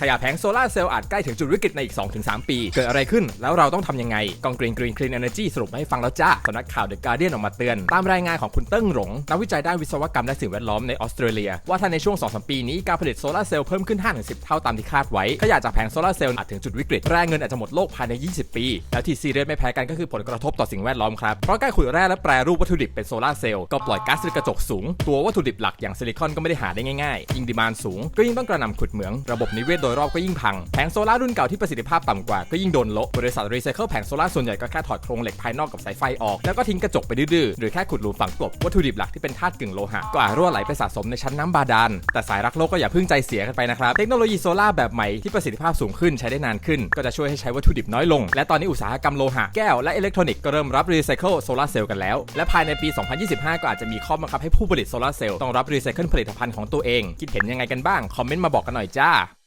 ขยะแผงโซลาเซลล์อาจใกล้ถึงจุดวิกฤตในอีก 2-3 ปี เกิดอะไรขึ้น แล้วเราต้องทำยังไง กองกรีนกรีนคลีนเอเนจีสรุปมาให้ฟังแล้วจ้าสำนักข่าวเดอะการ์เดียนออกมาเตือน ตามรายงานของคุณเติ้งหลงนักวิจัยด้านวิศวกรรมและสิ่งแวดล้อมในออสเตรเลีย ว่าถ้าในช่วง 2-3 ปีนี้การผลิตโซลาเซลล์เพิ่มขึ้น 5-10 เท่าตามที่คาดไว้ ขยะจากแผงโซลาเซลล์อาจถึงจุดวิกฤตแร่เงินอาจจะหมดโลกภายใน 20 ปี แล้วที่ซีเรียสไม่แพ้กันก็คือผลกระทบต่อสิ่งแวดล้อมครับเพราะการขุดแร่และแปรรูปวัตถุดิบเป็นโซลาเซลล์ก็ปล่อยก๊าซเรือนกระจกสูง ตัววัตถุดิบหลักอย่างซิลิคอนก็ไม่ได้หาได้ง่ายๆยิ่งดีมานสูงก็ยิ่งต้องกระหน่ำขุดเหมืองระบบนิเวศโดยรอบก็ยิ่งพัง แผงโซลาร์รุ่นเก่าที่ประสิทธิภาพต่ำกว่าก็ยิ่งโดนละบริษัทรีไซเคิลแผงโซลาร์ส่วนใหญ่ก็แค่ถอดโครงเหล็กภายนอกกับสายไฟออก แล้วก็ทิ้งกระจกไปดื้อหรือแค่ขุดหลุมฝังกลบวัตถุดิบหลักที่เป็นธาตุกึ่งโลหะก็อาจรั่วไหลไปสะสมในชั้นน้ำบาดาลแต่สายรักโลกก็อย่าเพิ่งใจเสียกันไปนะครับเทคโนโลยีโซลาร์แบบใหม่ที่ประสิทธิภาพสูงขึ้นใช้ได้นานขึ้น ก็จะช่วยให้ใช้วัตถุดิบน้อยลง และตอนนี้อุตสาหกรรมโลหะแก้วและอิเล็กทรอนิกส์ก็เริ่มรับรีไซเคิลโซลาเซลล์กันแล้ว และภายในปี 2025 ก็อาจจะมีข้อบังคับให้ผู้ผลิตโซลาเซลล์ต้องรับรีไซเคิลผลิตภัณฑ์ของตัวเอง คิดเห็นยังไงกันบ้าง คอมเมนต์มาบอกกันหน่อยจ้า